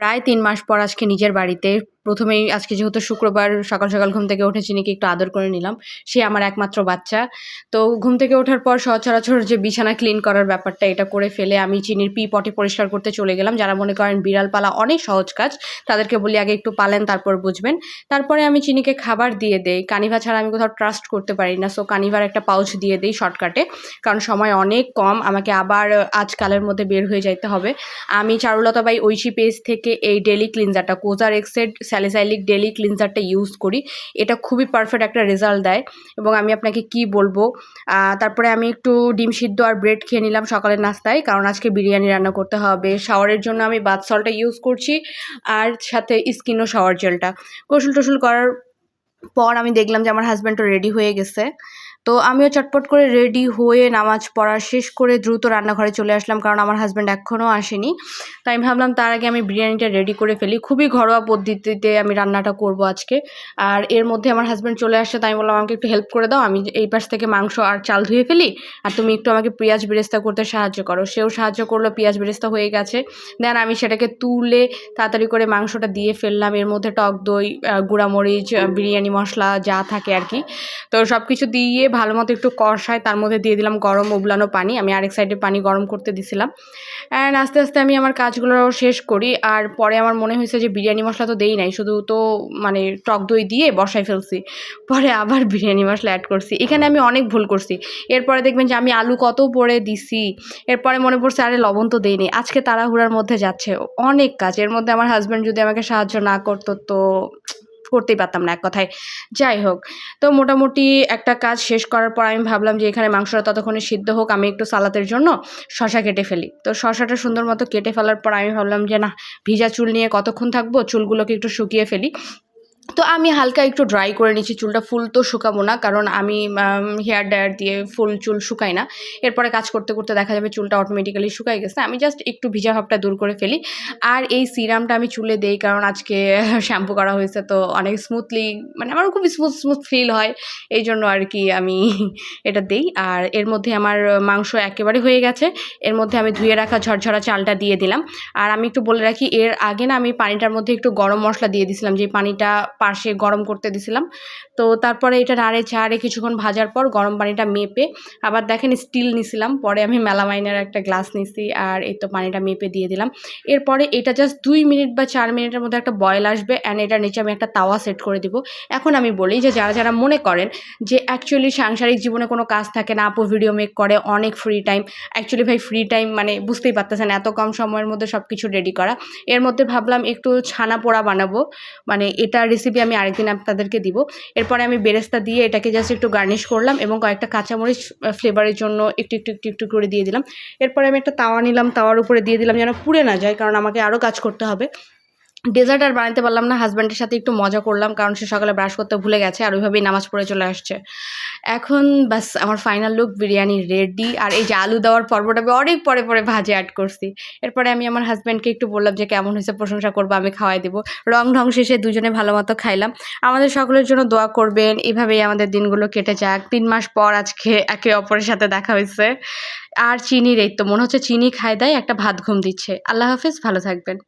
প্রায় তিন মাস পর আজকে নিজের বাড়িতে প্রথমেই আজকে যেহেতু শুক্রবার সকাল সকাল ঘুম থেকে উঠে চিনিকে একটু আদর করে নিলাম। সে আমার একমাত্র বাচ্চা। তো ঘুম থেকে ওঠার পর সচরাচর যে বিছানা ক্লিন করার ব্যাপারটা এটা করে ফেলে আমি চিনির পি পটে পরিষ্কার করতে চলে গেলাম, যারা মনে করেন বিড়াল পালা অনেক সহজ কাজ, তাদেরকে বলি আগে একটু পালেন, তারপর বুঝবেন। তারপরে আমি চিনিকে খাবার দিয়ে দেই। কানিভা ছাড়া আমি কোথাও ট্রাস্ট করতে পারি না সো কানিভার একটা পাউচ দিয়ে দিই শর্টকাটে কারণ সময় অনেক কম, আমাকে আবার আজকালের মধ্যে বের হয়ে যাইতে হবে। আমি চারুলতা বাই ঐশী পেজ থেকে এই ডেলি ক্লিনজারটা কোজার এক্সেড স্যালিসাইলিক ডেলি ক্লিনজারটা ইউজ করি। এটা খুবই পারফেক্ট একটা রেজাল্ট দেয় এবং আমি আপনাকে কি বলব তারপরে আমি একটু ডিম সিদ্ধ আর ব্রেড খেয়ে নিলাম সকালের নাস্তায়, কারণ আজকে বিরিয়ানি রান্না করতে হবে। শাওয়ারের জন্য আমি বাথ সলটা ইউজ করছি আর সাথে স্কিনও শাওয়ার জেলটা গোসল টোসল করার পর আমি দেখলাম যে আমার হাজব্যান্ডও রেডি হয়ে গেছে। তো আমিও চটপট করে রেডি হয়ে নামাজ পড়া শেষ করে দ্রুত রান্নাঘরে চলে আসলাম, কারণ আমার হাজব্যান্ড এখনও আসেনি। তাই আমি ভাবলাম তার আগে আমি বিরিয়ানিটা রেডি করে ফেলি। খুবই ঘরোয়া পদ্ধতিতে আমি রান্নাটা করব আজকে। আর এর মধ্যে আমার হাজব্যান্ড চলে আসছে, তাই বললাম, আমাকে একটু হেল্প করে দাও। আমি এই পাশ থেকে মাংস আর চাল ধুয়ে ফেলি, আর তুমি একটু আমাকে পেঁয়াজ বেরেস্তা করতে সাহায্য করো। সেও সাহায্য করল, পেঁয়াজ বেরেস্তা হয়ে গেছে। দেন আমি সেটাকে তুলে তাড়াতাড়ি করে মাংসটা দিয়ে ফেললাম। এর মধ্যে টক দই গুঁড়ামরিচ বিরিয়ানি মশলা যা থাকে আর কি। তো সব কিছু দিয়ে ভালো মতো একটু কষায় তার মধ্যে দিয়ে দিলাম গরম উবলানো পানি। আমি আরেক সাইডে পানি গরম করতে দিছিলাম। অ্যান্ড আস্তে আস্তে আমি আমার কাজগুলো শেষ করি। আর পরে আমার মনে হয়েছে যে বিরিয়ানি মশলা তো দেই নাই, শুধু তো মানে টক দই দিয়ে বসাই ফেলছি। পরে আবার বিরিয়ানি মশলা অ্যাড করছি। এখানে আমি অনেক ভুল করছি। এরপরে দেখবেন যে আমি আলু কত পরে দিছি। এরপরে মনে পড়ছে, আরে লবণ তো দেইনি আজকে তাড়াহুড়ার মধ্যে যাচ্ছে অনেক কাজ। এর মধ্যে আমার হাজব্যান্ড যদি আমাকে সাহায্য না করতো, তো করতেই পারতাম না এক কথায়। যাই হোক, তো মোটামুটি একটা কাজ শেষ করার পর আমি ভাবলাম যে এখানে মাংসটা ততক্ষণে সিদ্ধ হোক, আমি একটু সালাতের জন্য শশা কেটে ফেলি। তো শশাটা সুন্দর মতো কেটে ফেলার পর আমি ভাবলাম যে না, ভিজা চুল নিয়ে কতক্ষণ থাকব? চুলগুলোকে একটু শুকিয়ে ফেলি। তো আমি হালকা একটু ড্রাই করে নিচ্ছি চুলটা ফুল তো শুকাবো না, কারণ আমি হেয়ার ড্রায়ার দিয়ে ফুল চুল শুকাই না। এরপরে কাজ করতে করতে দেখা যাবে চুলটা অটোমেটিক্যালি শুকাই গেছে। আমি জাস্ট একটু ভিজা ভাবটা দূর করে ফেলি। আর এই সিরামটা আমি চুলে দেই, কারণ আজকে শ্যাম্পু করা হয়েছে, তো অনেক স্মুথলি মানে আমার খুব স্মুথ স্মুথ ফিল হয়। এই জন্য আর কি আমি এটা দেই। আর এর মধ্যে আমার মাংস একেবারে হয়ে গেছে। এর মধ্যে আমি ধুয়ে রাখা ঝরঝরা চালটা দিয়ে দিলাম। আর আমি একটু বলে রাখি, এর আগে না আমি পানিটার মধ্যে একটু গরম মশলা দিয়ে দিছিলাম। যে পানিটা পাশে গরম করতে দিছিলাম। তো তারপরে এটা নাড়ে চাড়ে কিছুক্ষণ ভাজার পর গরম পানিটা মেপে আবার দেখেন স্টিল নিছিলাম, পরে আমি মেলামাইনের একটা গ্লাস নিছি আর এই তো পানিটা মেপে দিয়ে দিলাম। এরপরে এটা জাস্ট দুই মিনিট বা চার মিনিটের মধ্যে একটা বয়েল আসবে অ্যান্ড এটার নিচে আমি একটা তাওয়া সেট করে দিব। এখন আমি বলি যে যারা যারা মনে করেন যে অ্যাকচুয়ালি সাংসারিক জীবনে কোনো কাজ থাকে না, আপু ভিডিও মেক করে, অনেক ফ্রি টাইম অ্যাকচুয়ালি ভাই ফ্রি টাইম মানে বুঝতেই পারতেছেন এত কম সময়ের মধ্যে সব কিছু রেডি করা। এর মধ্যে ভাবলাম একটু ছানা পোড়া বানাবো মানে এটা রেসিপি আমি আরেকদিন আপনাদেরকে দিব। এরপরে আমি বেরেস্তা দিয়ে এটাকে জাস্ট একটু গার্নিশ করলাম এবং কয়েকটা কাঁচামরিচ ফ্লেভারের জন্য একটু একটু একটু একটু করে দিয়ে দিলাম। এরপরে আমি একটা তাওয়া নিলাম, তাওয়ার উপরে দিয়ে দিলাম যেন পুড়ে না যায়, কারণ আমাকে আরও কাজ করতে হবে। ডেজার্ট আর বানাতে পারলাম না হাজব্যান্ডের সাথে একটু মজা করলাম, কারণ সে সকালে ব্রাশ করতে ভুলে গেছে আর ওইভাবেই নামাজ পড়ে চলে আসছে। এখন বাস আমার ফাইনাল লুক বিরিয়ানি রেডি আর এই যে আলু দেওয়ার পর্বটা আমি অনেক পরে পরে ভাজে অ্যাড করছি। এরপরে আমি আমার হাজব্যান্ডকে একটু বললাম যে, কেমন হয়েছে? প্রশংসা করব, আমি খাওয়াই দেবো। রং ঢং শেষে দুজনে ভালো মতো খাইলাম। আমাদের সকলের জন্য দোয়া করবেন, এভাবেই আমাদের দিনগুলো কেটে যাক। তিন মাস পর আজকে একে অপরের সাথে দেখা হয়েছে। আর চিনির, এই তো মনে হচ্ছে চিনি খাই দেয়, একটা ভাত ঘুম দিচ্ছে। আল্লাহ হাফিজ, ভালো থাকবেন।